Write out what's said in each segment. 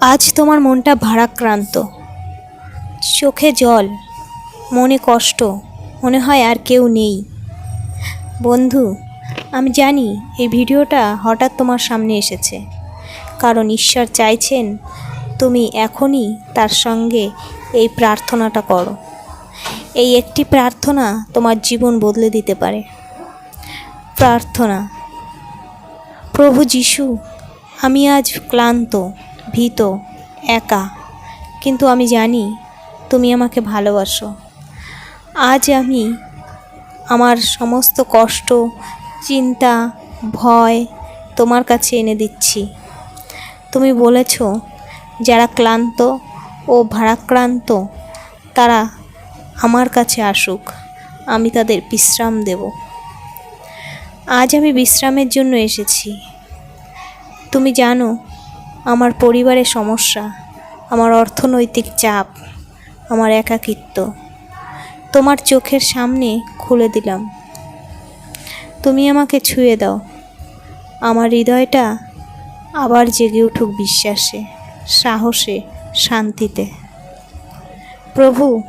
আজ তোমার মনটা ভারাক্রান্ত। চোখে জল, মনে কষ্ট, মনে হয় আর কেউ নেই। বন্ধু, আমি জানি এই ভিডিওটা হঠাৎ তোমার সামনে এসেছে। কারণ ঈশ্বর চাইছেন তুমি এখনই তার সঙ্গে এই প্রার্থনাটা করো। এই একটি প্রার্থনা তোমার জীবন বদলে দিতে পারে। প্রার্থনা, প্রভু যিশু, আমি আজ ক্লান্ত ভীত, একা। কিন্তু আমি জানি তুমি আমাকে ভালোবাসো। আজ আমি আমার সমস্ত কষ্ট, চিন্তা, ভয় তোমার কাছে এনে দিচ্ছি। তুমি বলেছ, যারা ক্লান্ত ও ভারাক্রান্ত, তারা আমার কাছে আসুক, আমি তাদের বিশ্রাম দেব। আজ আমি বিশ্রামের জন্য এসেছি। তুমি জানো আমার পরিবারের সমস্যা, আমার অর্থনৈতিক চাপ, আমার একাকিত্ব। তোমার চোখের সামনে খুলে দিলাম। তুমি আমাকে ছুঁয়ে দাও। আমার হৃদয়টা আবার জেগে উঠুক বিশ্বাসে, সাহসে, শান্তিতে। প্রভু,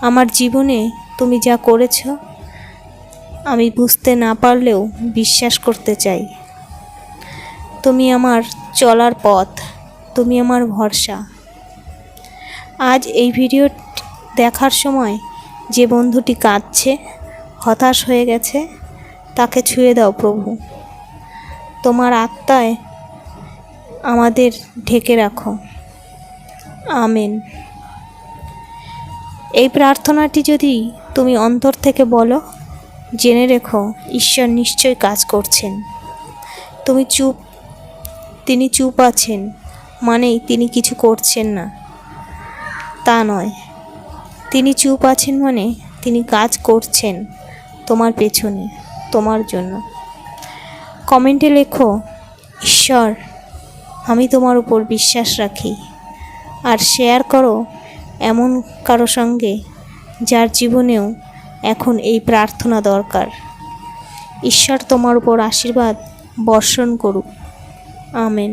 আমার জীবনে তুমি যা করেছ, আমি বুঝতে না পারলেও বিশ্বাস করতে চাই। তুমি আমার চলার পথ, তুমি আমার ভরসা। আজ এই ভিডিও দেখার সময় যে বন্ধুটি কাঁদছে, হতাশ হয়ে গেছে, তাকে ছুঁয়ে দাও প্রভু। তোমার আত্মায় আমাদের ঢেকে রাখো। আমেন। এই প্রার্থনাটি যদি তুমি অন্তর থেকে বলো, জেনে রেখো, ঈশ্বর নিশ্চয় কাজ করছেন। তুমি চুপ তিনি চুপ আছেন, মানেই তিনি কিছু করছেন না। তা নয়। তিনি চুপ আছেন মানে তিনি কাজ করছেন তোমার পেছনে, তোমার জন্য। কমেন্টে লেখো, ঈশ্বর, আমি তোমার উপর বিশ্বাস রাখি। আর শেয়ার করো এমন কারও সঙ্গে যার জীবনেও এখন এই প্রার্থনা দরকার। ঈশ্বর তোমার উপর আশীর্বাদ বর্ষণ করুক। আমেন